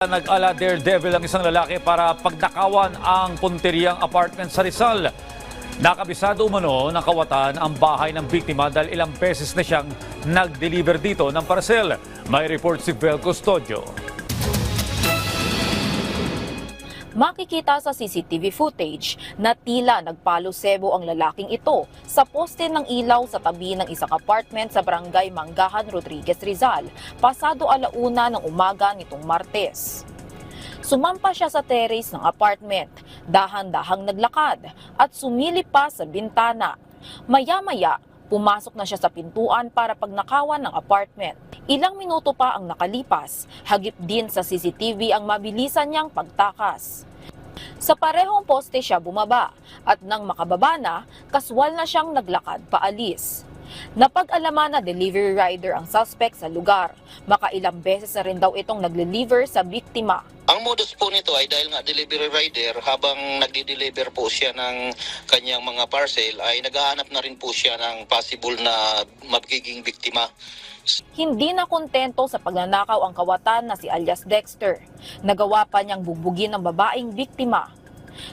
Nag-ala daredevil ang isang lalaki para pagnakawan ang punteriang apartment sa Rizal. Nakabisado umano ng kawatan ang bahay ng biktima dahil ilang beses na siyang nag-deliver dito ng parcel. May report si Vel Custodio. Makikita sa CCTV footage na tila nagpalo-sebo ang lalaking ito sa poste ng ilaw sa tabi ng isang apartment sa barangay Manggahan, Rodriguez, Rizal, pasado alauna ng umaga nitong Martes. Sumampa siya sa terrace ng apartment, dahan-dahang naglakad at sumilip pa sa bintana. Maya-maya, pumasok na siya sa pintuan para pagnakawan ng apartment. Ilang minuto pa ang nakalipas, hagip din sa CCTV ang mabilisan niyang pagtakas. Sa parehong poste siya bumaba at nang makababa na, kaswal na siyang naglakad paalis. Napag-alaman na delivery rider ang suspect sa lugar. Makailang beses na rin daw itong nagle-deliver sa biktima. Ang modus po nito ay dahil nga delivery rider, habang nagdi-deliver po siya ng kanyang mga parcel, ay naghahanap na rin po siya ng possible na magiging biktima. Hindi na kontento sa pagnanakaw ang kawatan na si alias Dexter. Nagawa pa niyang bugbugin ng babaeng biktima.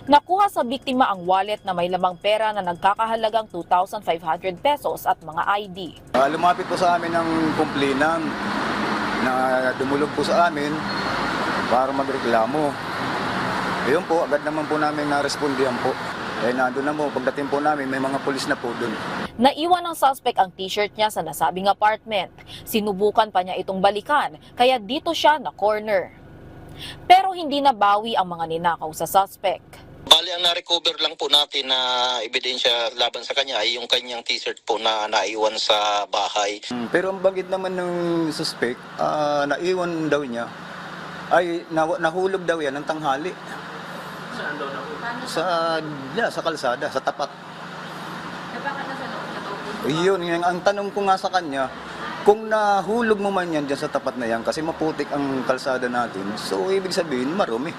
Nakuha sa biktima ang wallet na may lamang pera na nagkakahalagang 2,500 pesos at mga ID. Ah, lumapit po sa amin ng kumplinan na dumulog po sa amin para magreklamo. Ayun po, agad naman po namin narespondihan po. Eh nandun na po, pagdating po namin, may mga pulis na po dun. Naiwan ng suspect ang t-shirt niya sa nasabing apartment. Sinubukan pa niya itong balikan, kaya dito siya na corner. Pero hindi nabawi ang mga ninakaw sa suspect. Bali, ang na-recover lang po natin na ebidensya laban sa kanya ay yung kanyang t-shirt po na naiwan sa bahay. Mm, Pero ang bagit naman ng suspect, ah, naiwan daw niya, ay na- nahulog daw yan ng tanghali. Saan daw Sa, yeah, sa kalsada, sa tapat. Yun, yung, ang tanong ko nga sa kanya, kung nahulog mo man yan dyan sa tapat na yan, kasi maputik ang kalsada natin, so ibig sabihin, marumi.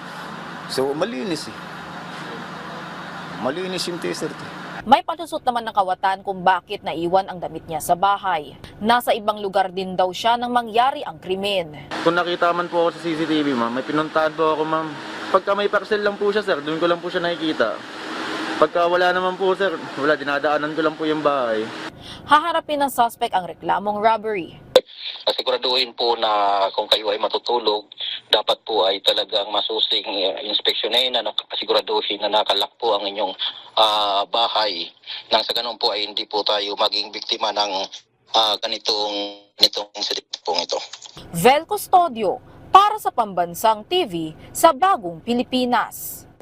So, malinis eh. Malinis yung t-shirt eh. May palusot naman ng kawatan kung bakit naiwan ang damit niya sa bahay. Nasa ibang lugar din daw siya nang mangyari ang krimen. Kung nakita man po ako sa CCTV, ma'am, may pinuntahan po ako, ma'am. Pagka may parcel lang po siya, sir, doon ko lang po siya nakikita. Pagka wala naman po, sir, wala, dinadaanan ko lang po yung bahay. Haharapin ng suspect ang reklamong robbery. Siguraduhin po na kung kayo ay matutulog, dapat po ay talagang masusing uh, inspeksyonin na siguraduhin na nakalak po ang inyong ah, bahay. Nang sa ganun po ay hindi po tayo maging biktima ng ah, ganitong, ganitong incident po ito. Vel Custodio para sa Pambansang TV sa Bagong Pilipinas.